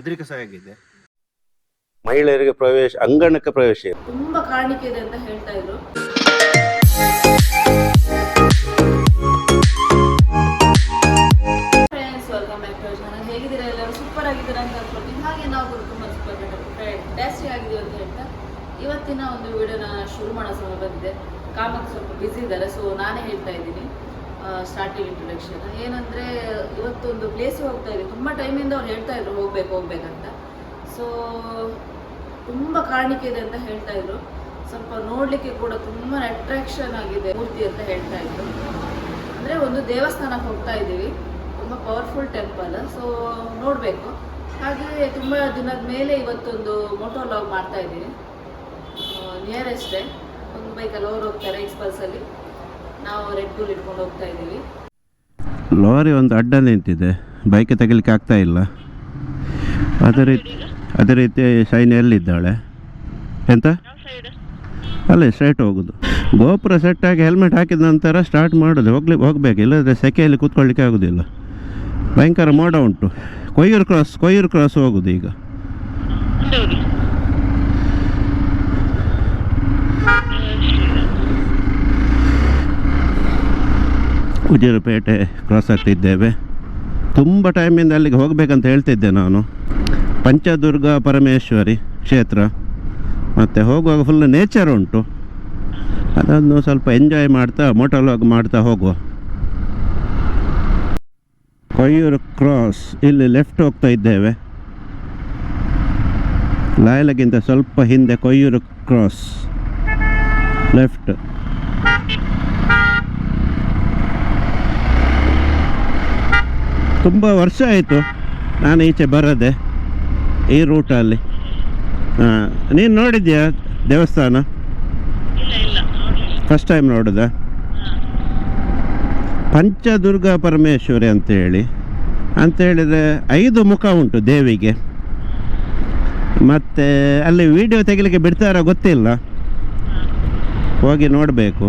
ಹೆದರಿಕೆ ಸಹ ಆಗಿದೆ ಮಹಿಳೆಯರಿಗೆ ಪ್ರವೇಶ ಅಂಗಣಕ್ಕೆ ಪ್ರವೇಶ ಇದೆ ತುಂಬಾ ಕಾಣಿಕೆ ಇದೆ ಅಂತ ಹೇಳ್ತಾ ಇದ್ರು. ಹೇಗಿದ್ದೀರಾ ಎಲ್ಲರೂ? ಸೂಪರ್ ಆಗಿದ್ದೀರಾ ಅಂತ ಅನ್ಕೊಳ್ತೀನಿ ಹಾಗೆ ನಾವು ತುಂಬ ಸೂಪರ್ ಫ್ಯಾಂಟಾಸ್ಟಿಕ್ ಆಗಿದ್ದೀವಿ ಅಂತ ಹೇಳ್ತಾ ಇವತ್ತಿನ ಒಂದು ವಿಡಿಯೋನ ಶುರು ಮಾಡೋ ಸಮಯ ಬಂದಿದೆ. ಕಾಮಕ್ ಸ್ವಲ್ಪ ಬ್ಯುಸಿ ಇದ್ದಾರೆ ಸೊ ನಾನೇ ಹೇಳ್ತಾ ಇದ್ದೀನಿ. ಸ್ಟಾರ್ಟಿಂಗ್ ಇಂಟ್ರೊಡಕ್ಷನ್ ಏನಂದ್ರೆ ಇವತ್ತೊಂದು ಪ್ಲೇಸ್ ಹೋಗ್ತಾ ಇದ್ದೀವಿ ತುಂಬ ಟೈಮಿಂದ ಅವ್ರು ಹೇಳ್ತಾ ಇದ್ರು, ಹೋಗ್ಬೇಕು, ಹೋಗ್ಬೇಕಂತ. ಸೊ ತುಂಬ ಕಾಣಿಕೆ ಇದೆ ಅಂತ ಹೇಳ್ತಾ ಇದ್ರು. ಸ್ವಲ್ಪ ನೋಡ್ಲಿಕ್ಕೆ ಕೂಡ ತುಂಬಾ ಅಟ್ರಾಕ್ಷನ್ ಆಗಿದೆ ಮೂರ್ತಿ ಅಂತ ಹೇಳ್ತಾ ಇದ್ರು. ಅಂದ್ರೆ ಒಂದು ದೇವಸ್ಥಾನಕ್ಕೆ ಹೋಗ್ತಾ ಇದ್ದೀವಿ. ತುಂಬ ಪವರ್ಫುಲ್ ಟೆಂಪಲ್ ಸೊ ನೋಡಬೇಕು. ಹಾಗೆ ತುಂಬ ದಿನದ ಮೇಲೆ ಇವತ್ತೊಂದು ಮೋಟೋ ಲಾಗ್ ಮಾಡ್ತಾ ಇದ್ದೀನಿ ನಿಯರೆಸ್ಟೇ ಒಂದು ಬೈಕಲ್ಲಿ ಅವ್ರು ಹೋಗ್ತಾರೆ ಎಕ್ಸ್ಪಲ್ಸಲ್ಲಿ ನಾವು ರೆಡ್ ಬುಲ್ ಇಟ್ಕೊಂಡು ಹೋಗ್ತಾ ಇದ್ದೀವಿ. ಲಾರಿ ಒಂದು ಅಡ್ಡ ನಿಂತಿದೆ. ಬೈಕ್ ತೆಗಿಲಿಕ್ಕೆ ಆಗ್ತಾ ಇಲ್ಲ. ಅದೇ ರೀತಿ ಅದೇ ರೀತಿ ಶೈನಿ ಎಲ್ಲಿದ್ದಾಳೆ ಎಂತ? ಅಲ್ಲೇ ಸ್ಟ್ರೈಟ್ ಹೋಗೋದು. ಗೋಪುರ ಸೆಟ್ ಆಗಿ ಹೆಲ್ಮೆಟ್ ಹಾಕಿದ ನಂತರ ಸ್ಟಾರ್ಟ್ ಮಾಡೋದು. ಹೋಗ್ಲಿ ಹೋಗ್ಬೇಕು. ಇಲ್ಲದ್ರೆ ಸೆಕೆಯಲ್ಲಿ ಕೂತ್ಕೊಳ್ಳಿಕ್ಕೆ ಆಗೋದಿಲ್ಲ. ಭಯಂಕರ ಮೋಡ ಉಂಟು. ಕೊಯ್ಯೂರು ಕ್ರಾಸ್ ಕೊಯ್ಯೂರು ಕ್ರಾಸ್ ಹೋಗುದು ಈಗ. ಉಜಿರಪೇಟೆ ಕ್ರಾಸ್ ಆಗ್ತಿದ್ದೇವೆ ತುಂಬ ಟೈಮಿಂದ ಅಲ್ಲಿಗೆ ಹೋಗಬೇಕಂತ ಹೇಳ್ತಿದ್ದೆ ನಾನು. ಪಂಚದುರ್ಗ, ಪರಮೇಶ್ವರಿ ಕ್ಷೇತ್ರ. ಮತ್ತು ಹೋಗುವಾಗ ಫುಲ್ ನೇಚರ್ ಉಂಟು. ಅದನ್ನು ಸ್ವಲ್ಪ ಎಂಜಾಯ್ ಮಾಡ್ತಾ ಮೋಟೋಲಾಗ್ ಮಾಡ್ತಾ ಹೋಗುವ. ಕೊಯ್ಯೂರು ಕ್ರಾಸ್ ಇಲ್ಲಿ ಲೆಫ್ಟ್ ಹೋಗ್ತಾ ಇದ್ದೇವೆ. ಲಾಯಲಗಿಂತ ಸ್ವಲ್ಪ ಹಿಂದೆ ಕೊಯ್ಯೂರು ಕ್ರಾಸ್ ಲೆಫ್ಟ್ ತುಂಬ ವರ್ಷ ಆಯಿತು ನಾನು ಈಚೆ ಬರದೆ ಈ ರೂಟಲ್ಲಿ ಹಾಂ ನೀನು ನೋಡಿದ್ಯಾ ದೇವಸ್ಥಾನ? ಫಸ್ಟ್ ಟೈಮ್ ನೋಡಿದ? ಪಂಚದುರ್ಗ ಪರಮೇಶ್ವರಿ ಅಂತೇಳಿ. ಅಂತೇಳಿದರೆ ಐದು ಮುಖ ಉಂಟು ದೇವಿಗೆ. ಮತ್ತು ಅಲ್ಲಿ ವಿಡಿಯೋ ತೆಗಿಲಿಕ್ಕೆ ಬಿಡ್ತಾರಾ ಗೊತ್ತಿಲ್ಲ. ಹೋಗಿ ನೋಡಬೇಕು.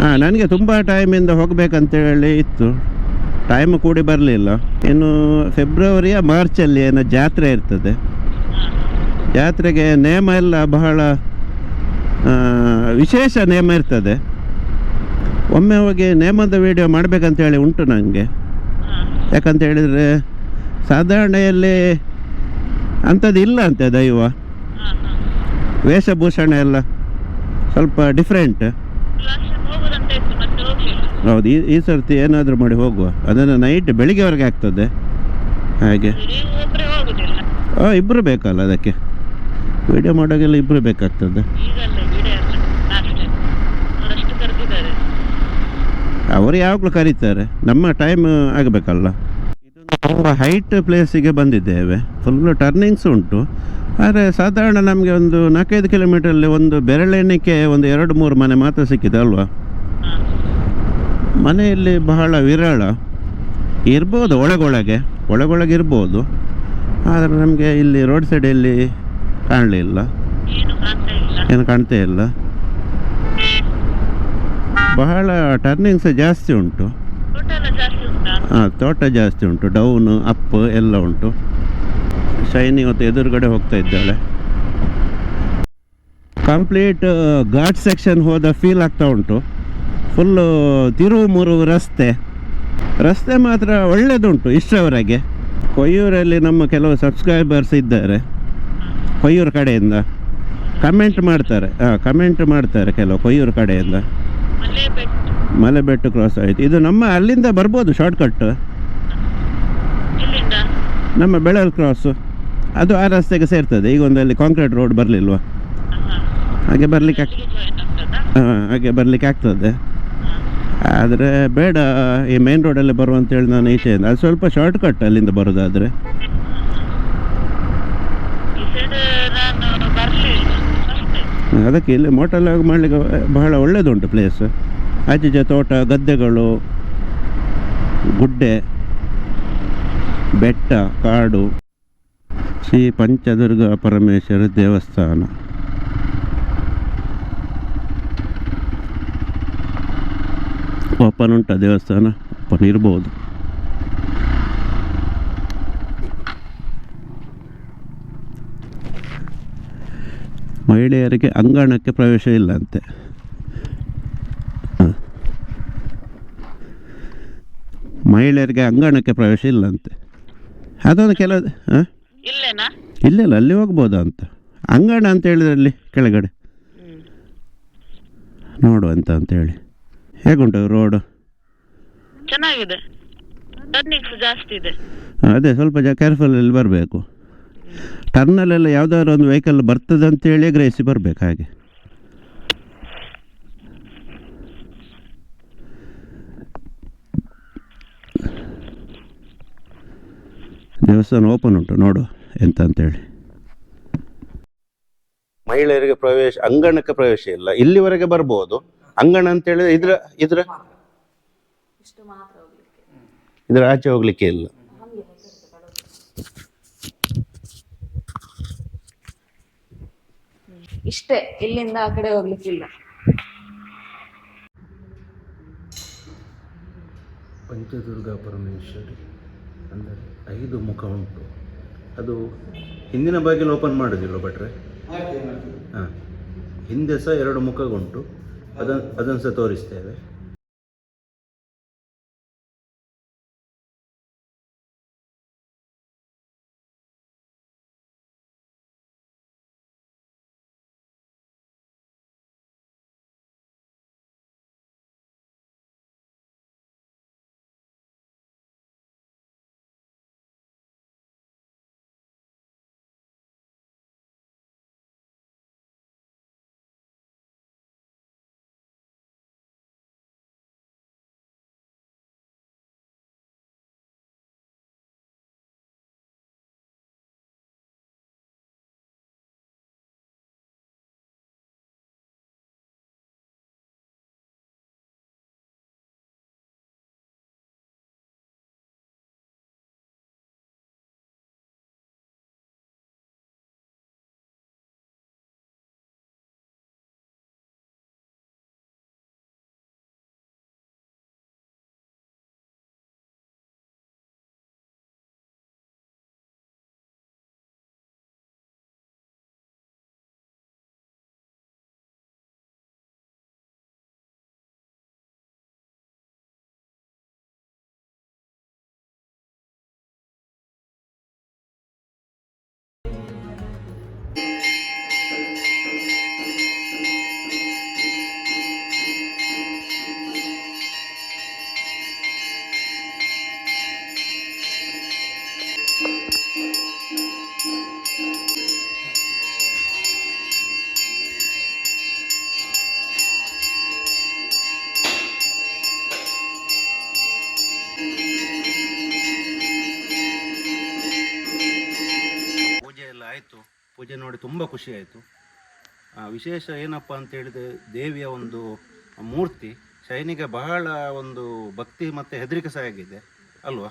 ಹಾಂ ನನಗೆ ತುಂಬ ಟೈಮಿಂದ ಹೋಗಬೇಕಂತೇಳಿ ಇತ್ತು. ಟೈಮ್ ಕೂಡಿ ಬರಲಿಲ್ಲ. ಇನ್ನು ಫೆಬ್ರವರಿಯ ಮಾರ್ಚಲ್ಲಿ ಏನು ಜಾತ್ರೆ ಇರ್ತದೆ. ಜಾತ್ರೆಗೆ ನೇಮ ಎಲ್ಲ ಬಹಳ ವಿಶೇಷ ನೇಮ ಇರ್ತದೆ. ಒಮ್ಮೆ ಹೋಗಿ ನೇಮದ ವಿಡಿಯೋ ಮಾಡಬೇಕಂತೇಳಿ ಉಂಟು ನನಗೆ ಯಾಕಂತ ಹೇಳಿದರೆ ಸಾಧಾರಣೆಯಲ್ಲಿ ಅಂಥದ್ದು ಇಲ್ಲ ಅಂತೆ ದೈವ. ವೇಷಭೂಷಣ ಎಲ್ಲ ಸ್ವಲ್ಪ ಡಿಫ್ರೆಂಟ್ ಹೋಗುದಂತ ಇತ್ತು ಮತ್ತೆ ಹೋಗ್ಲಿಲ್ಲ ಹೌದು, ಈ ಈ ಸರ್ತಿ ಏನಾದರೂ ಮಾಡಿ ಹೋಗುವ. ಅದನ್ನು ನೈಟ್ ಬೆಳಿಗ್ಗೆವರೆಗೆ ಆಗ್ತದೆ. ಹಾಗೆ. ಹಾಂ ಇಬ್ಬರು ಬೇಕಲ್ಲ ಅದಕ್ಕೆ. ವಿಡಿಯೋ ಮಾಡೋಗೆಲ್ಲ ಇಬ್ಬರು ಬೇಕಾಗ್ತದೆ. ಅವರು ಯಾವಾಗಲೂ ಕರೀತಾರೆ. ನಮ್ಮ ಟೈಮ್ ಆಗಬೇಕಲ್ಲ. ತುಂಬ ಹೈಟ್ ಪ್ಲೇಸಿಗೆ ಬಂದಿದ್ದೇವೆ. ಫುಲ್ಲು ಟರ್ನಿಂಗ್ಸ್ ಉಂಟು. ಆದರೆ ಸಾಧಾರಣ ನಮಗೆ ಒಂದು ನಾಲ್ಕೈದು ಕಿಲೋಮೀಟ್ರಲ್ಲಿ ಒಂದು ಬೆರಳೆಣ್ಣಿಕೆ ಒಂದು ಎರಡು ಮೂರು ಮನೆ ಮಾತ್ರ ಸಿಕ್ಕಿದೆ ಅಲ್ವಾ? ಮನೆಯಲ್ಲಿ ಬಹಳ ವಿರಳ. ಇರ್ಬೋದು ಒಳಗೊಳಗೆ ಒಳಗೊಳಗೆ ಇರ್ಬೋದು. ಆದರೆ ನಮಗೆ ಇಲ್ಲಿ ರೋಡ್ ಸೈಡಲ್ಲಿ ಕಾಣಲಿಲ್ಲ ಏನು ಕಾಣ್ತಾ ಇಲ್ಲ. ಬಹಳ ಟರ್ನಿಂಗ್ಸ್ ಜಾಸ್ತಿ ಉಂಟು. ಹಾಂ, ತೋಟ ಜಾಸ್ತಿ ಉಂಟು. ಡೌನು ಅಪ್ ಎಲ್ಲ ಉಂಟು. ಶೈನಿ ಇವತ್ತು ಎದುರುಗಡೆ ಹೋಗ್ತಾ ಇದ್ದಾಳೆ. ಕಂಪ್ಲೀಟ್ ಘಾಟ್ ಸೆಕ್ಷನ್ ಹೋದ ಫೀಲ್ ಆಗ್ತಾ ಉಂಟು. ಫುಲ್ಲು ತಿರುವು ಮೂರು ರಸ್ತೆ. ರಸ್ತೆ ಮಾತ್ರ ಒಳ್ಳೆಯದುಂಟು ಇಷ್ಟರವರೆಗೆ. ಕೊಯ್ಯೂರಲ್ಲಿ ನಮ್ಮ ಕೆಲವು ಸಬ್ಸ್ಕ್ರೈಬರ್ಸ್ ಇದ್ದಾರೆ. ಕೊಯ್ಯೂರು ಕಡೆಯಿಂದ. ಕಮೆಂಟ್ ಮಾಡ್ತಾರೆ. ಹಾಂ ಕಮೆಂಟ್ ಮಾಡ್ತಾರೆ ಕೆಲವು ಕೊಯ್ಯೂರು ಕಡೆಯಿಂದ. ಮಲೆ ಬೆಟ್ಟು ಮಲೆಬೆಟ್ಟು ಕ್ರಾಸ್ ಆಯಿತು. ಇದು ನಮ್ಮ ಅಲ್ಲಿಂದ ಬರ್ಬೋದು ಶಾರ್ಟ್ಕಟ್ ನಮ್ಮ ಬೆಳಲ್ ಕ್ರಾಸು ಅದು ಆ ರಸ್ತೆಗೆ ಸೇರ್ತದೆ. ಈಗ ಒಂದು ಅಲ್ಲಿ ಕಾಂಕ್ರೀಟ್ ರೋಡ್ ಬರಲಿಲ್ವಾ? ಹಾಗೆ ಬರಲಿಕ್ಕೆ ಹಾಂ ಹಾಗೆ ಬರಲಿಕ್ಕೆ ಆಗ್ತದೆ. ಆದರೆ ಬೇಡ ಈ ಮೇನ್ ರೋಡಲ್ಲಿ ಬರುವಂತೇಳಿ ನಾನು ಈಚೆಯಿಂದ. ಅದು ಸ್ವಲ್ಪ ಶಾರ್ಟ್ ಕಟ್ ಅಲ್ಲಿಂದ ಬರೋದಾದರೆ. ಅದಕ್ಕೆ ಇಲ್ಲಿ ಮೋಟಲ್ ಆಗಿ ಮಾಡಲಿಕ್ಕೆ ಬಹಳ ಒಳ್ಳೆಯದುಂಟು ಪ್ಲೇಸ್ ಆಚೀಚೆ ತೋಟ ಗದ್ದೆಗಳು ಗುಡ್ಡೆ ಬೆಟ್ಟ ಕಾಡು. ಶ್ರೀ ಪಂಚದುರ್ಗ ಪರಮೇಶ್ವರ ದೇವಸ್ಥಾನ. ಓಪನ್ ಉಂಟ ದೇವಸ್ಥಾನ ಓಪನ್ ಇರ್ಬೋದು. ಮಹಿಳೆಯರಿಗೆ ಅಂಗಣಕ್ಕೆ ಪ್ರವೇಶ ಇಲ್ಲ ಇಲ್ಲಂತೆ ಮಹಿಳೆಯರಿಗೆ ಅಂಗಣಕ್ಕೆ ಪ್ರವೇಶ ಇಲ್ಲಂತೆ. ಅದೊಂದು ಕೆಲವು ಇಲ್ಲ ಇಲ್ಲ ಅಲ್ಲಿ ಹೋಗ್ಬೋದಾ ಅಂತ. ಅಂಗಣ ಅಂತ ಹೇಳಿದ್ರಲ್ಲಿ ಕೆಳಗಡೆ. ನೋಡುವಂತ ಅಂತ ಹೇಳಿ. ಹೇಗುಂಟು ರೋಡ್ ಚೆನ್ನಾಗಿದೆ. ಟರ್ನಿಂಗ್ಸ್ ಜಾಸ್ತಿ ಇದೆ. ಅದೇ ಸ್ವಲ್ಪ ಜ ಕೇರ್ಫುಲ್ಲಲ್ಲಿ ಬರಬೇಕು. ಟರ್ನಲ್ಲೆಲ್ಲ ಯಾವ್ದಾದ್ರು ಒಂದು ವೆಹಿಕಲ್ ಬರ್ತದೆ ಅಂತೇಳಿ ಗ್ರಹಿಸಿ ಬರಬೇಕು ಹಾಗೆ. ದೇವಸ್ಥಾನ ಓಪನ್ ಉಂಟು ನೋಡು ಎಂತ ಅಂತೇಳಿ ಮಹಿಳೆಯರಿಗೆ ಪ್ರವೇಶ ಅಂಗಣಕ್ಕೆ ಪ್ರವೇಶ ಇಲ್ಲ. ಇಲ್ಲಿವರೆಗೆ ಬರ್ಬೋದು. ಅಂಗಣ ಅಂತ ಹೇಳಿದ್ರೆ ಇದ್ರ ಇದ್ರ? ಇಷ್ಟು ಮಾತ್ರ ಹೋಗ್ಲಿಕ್ಕೆ. ಇದ್ರ ಆಚೆ ಹೋಗ್ಲಿಕ್ಕೆ ಇಲ್ಲ. ಇಷ್ಟೇ ಇಲ್ಲಿಂದ ಆ ಕಡೆ ಹೋಗ್ಲಿಕ್ಕಿಲ್ಲ ಪಂಚದುರ್ಗಾ ಪರಮೇಶ್ವರಿ ಅಂದರೆ ಐದು ಮುಖ ಉಂಟು. ಅದು ಹಿಂದಿನ ಬಾಗಿಲು ಓಪನ್ ಮಾಡೋದಿಲ್ಲ ಭಟ್ರೆ? ಹಾಂ. ಹಿಂದೆ ಸಹ ಎರಡು ಮುಖ ಉಂಟು ಅದನ್ನು ಅದನ್ನು ಸಹ ತೋರಿಸ್ತೇವೆ. ನೋಡಿ ತುಂಬ ಖುಷಿಯಾಯಿತು ವಿಶೇಷ ಏನಪ್ಪ ಅಂತ ಹೇಳಿದರೆ ದೇವಿಯ ಒಂದು ಮೂರ್ತಿ ಶೈನಿಗೆ ಬಹಳ ಒಂದು ಭಕ್ತಿ ಮತ್ತು ಹೆದರಿಕೆ ಸಹ ಆಗಿದೆ ಅಲ್ವಾ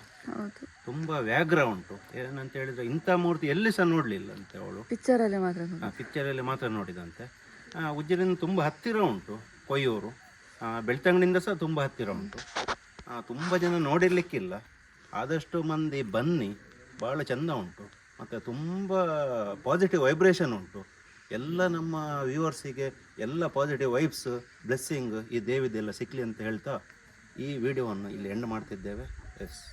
ತುಂಬ ವ್ಯಾಘ್ರ ಉಂಟು. ಏನಂತ ಹೇಳಿದ್ರೆ ಇಂಥ ಮೂರ್ತಿ ಎಲ್ಲಿ ಸಹ ನೋಡಲಿಲ್ಲ ಅಂತ ಅವಳು. ಪಿಕ್ಚರಲ್ಲಿ ಮಾತ್ರ ಪಿಕ್ಚರಲ್ಲಿ ಮಾತ್ರ ನೋಡಿದಂತೆ. ಆ, ಉಜ್ಜಿನಿಂದ ತುಂಬ ಹತ್ತಿರ ಉಂಟು ಕೊಯ್ಯೂರು. ಬೆಳ್ತಂಗಡಿಯಿಂದ ಸಹ ತುಂಬ ಹತ್ತಿರ ಉಂಟು. ತುಂಬ ಜನ ನೋಡಿರಲಿಕ್ಕಿಲ್ಲ. ಆದಷ್ಟು ಮಂದಿ ಬನ್ನಿ ಭಾಳ ಚಂದ ಉಂಟು. ಮತ್ತು ತುಂಬ ಪಾಸಿಟಿವ್ ವೈಬ್ರೇಷನ್ ಉಂಟು. ಎಲ್ಲ ನಮ್ಮ ವ್ಯೂವರ್ಸಿಗೆ ಎಲ್ಲ ಪಾಸಿಟಿವ್ ವೈಬ್ಸ್ ಬ್ಲೆಸ್ಸಿಂಗ್ ಈ ದೇವಿದೆಲ್ಲ ಸಿಕ್ಕಲಿ ಅಂತ ಹೇಳ್ತಾ ಈ ವಿಡಿಯೋವನ್ನು ಇಲ್ಲಿ ಎಂಡ್ ಮಾಡ್ತಿದ್ದೇವೆ. ಎಸ್